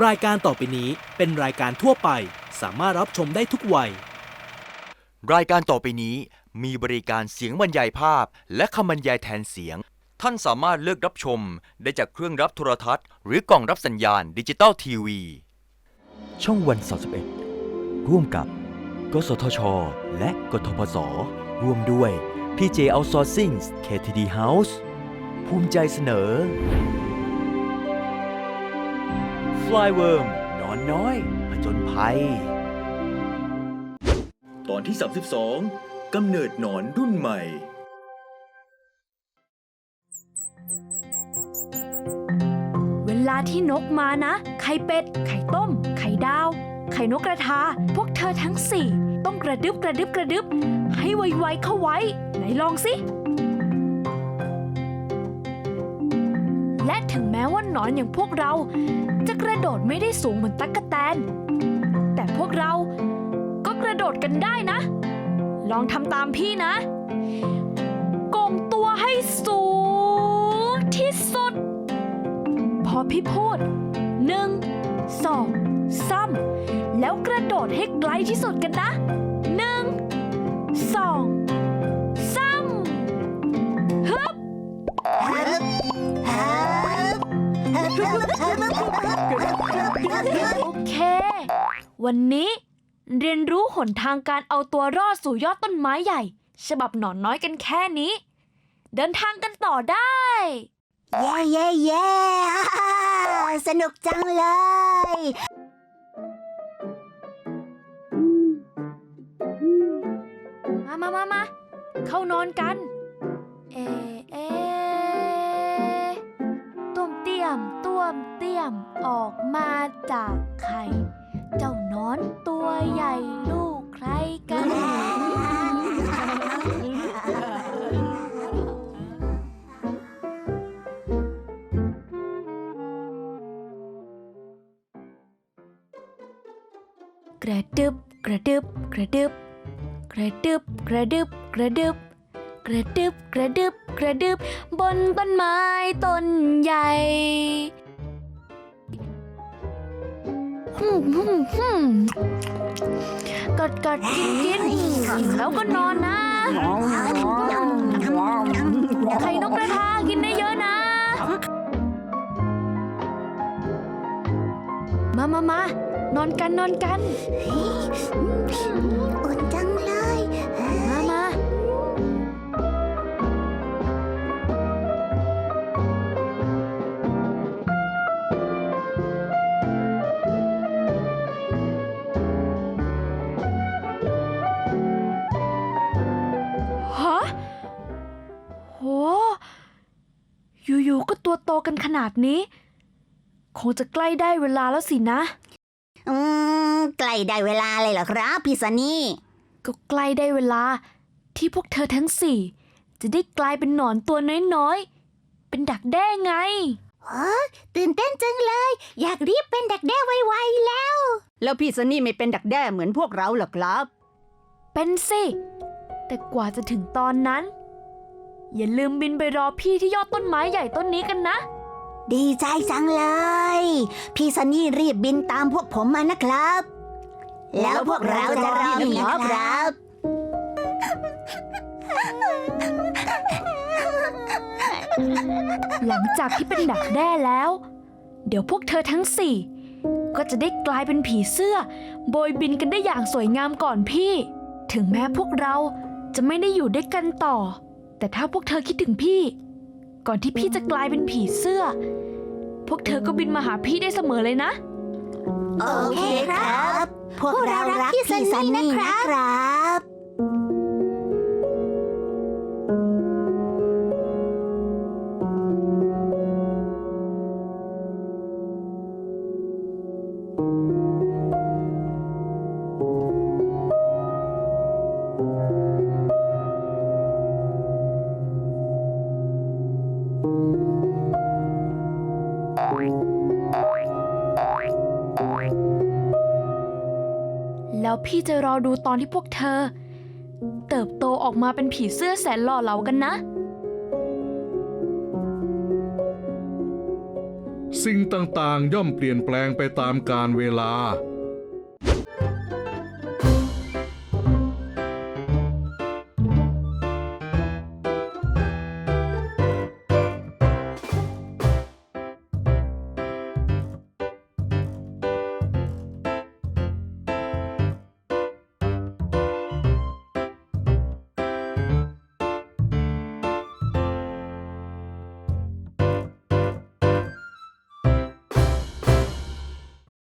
รายการต่อไปนี้เป็นรายการทั่วไป สามารถรับชมได้ทุกวัย รายการต่อไปนี้มีบริการเสียงบรรยายภาพ และคำบรรยายแทนเสียง ท่านสามารถเลือกรับชม ได้จากเครื่องรับโทรทัศน์ หรือกล่องรับสัญญาณดิจิตอลทีวี ช่องวัน 31 ร่วมกับ กสทช และกทพสร่วมด้วย PJ Outsourcing KTD House ภูมิใจเสนอ Flyworm นอนน้อยผจญภัย ตอนที่ 32 กำเนิดหนอนรุ่นใหม่ เวลาที่นกมานะ ไข่เป็ด ไข่ต้ม ไข่ดาว ไข่นกกระทา พวกเธอทั้งสี่ต้องกระดึบกระดึบกระดึบ ให้ไวๆเข้าไว้ ไหนลองสิ และถึงแม้ว่าหนอนอย่างพวกเรา จะกระโดดไม่ได้สูงเหมือนตั๊กแตน แต่พวกเราก็กระโดดกันได้นะ ลองทำตามพี่นะโก่งตัวให้สูงที่สุด พอพี่พูดหนึ่งสองซ้ำแล้วกระโดดให้ไกลที่สุดกันนะ โอเค วันนี้เรียนรู้หนทางการเอาตัวรอดสู่ยอดต้นไม้ใหญ่ ฉบับหนอนน้อยกันแค่นี้ เดินทางกันต่อได้ เย้เย้เย้ฮ่าสนุกจังเลย มามามามาเข้านอนกัน เอะเอะต้ว มเตี้ยมต้วมเตี้ยมออกมาจากไข่ เจ้านอนตัวใหญ่ลูกใครกันกระดึบกระดึบกระดึบกระดึบกระดึบกระดึบ กระดึบกระดึบกระดึบบนต้นไม้ต้นใหญ่ฮึมฮึมฮึมกดกดกินกินแล้วก็นอนนะไข่นกกระทากินได้เยอะนะ มามามานอนกันนอนกัน อุ่นจังเลย ตัวโตกันขนาดนี้ คงจะใกล้ได้เวลาแล้วสินะ อืมใกล้ได้เวลาเลยเหรอครับ พี่ซันนี่ ก็ใกล้ได้เวลา ที่พวกเธอทั้งสี่ จะได้กลายเป็นหนอนตัวน้อยๆ เป็นดักแด้ไงตื่นเต้นจังเลย อยากรีบเป็นดักแด้ไวๆแล้ว แล้วพี่ซันนี่ไม่เป็นดักแด้เหมือนพวกเราเหรอครับ เป็นสิ แต่กว่าจะถึงตอนนั้น อย่าลืมบินไปรอพี่ที่ยอดต้นไม้ใหญ่ต้นนี้กันนะ ดีใจจังเลย พี่ซันนี่รีบบินตามพวกผมมานะครับ แล้วพวกเราจะรอพี่นะครับ หลังจากที่เป็นดักแด้แล้ว เดี๋ยวพวกเธอทั้งสี่ ก็จะได้กลายเป็นผีเสื้อ โบยบินกันได้อย่างสวยงามก่อนพี่ ถึงแม้พวกเราจะไม่ได้อยู่ด้วยกันต่อ แต่ถ้าพวกเธอคิดถึงพี่ ก่อนที่พี่จะกลายเป็นผีเสื้อ พวกเธอก็บินมาหาพี่ได้เสมอเลยนะ โอเคครับ พวกเรารักพี่ซันนี่นะครับ แล้วพี่จะรอดูตอนที่พวกเธอ เติบโตออกมาเป็นผีเสื้อแสนหล่อเหลากันนะ สิ่งต่างๆ ย่อมเปลี่ยนแปลงไปตามกาลเวลา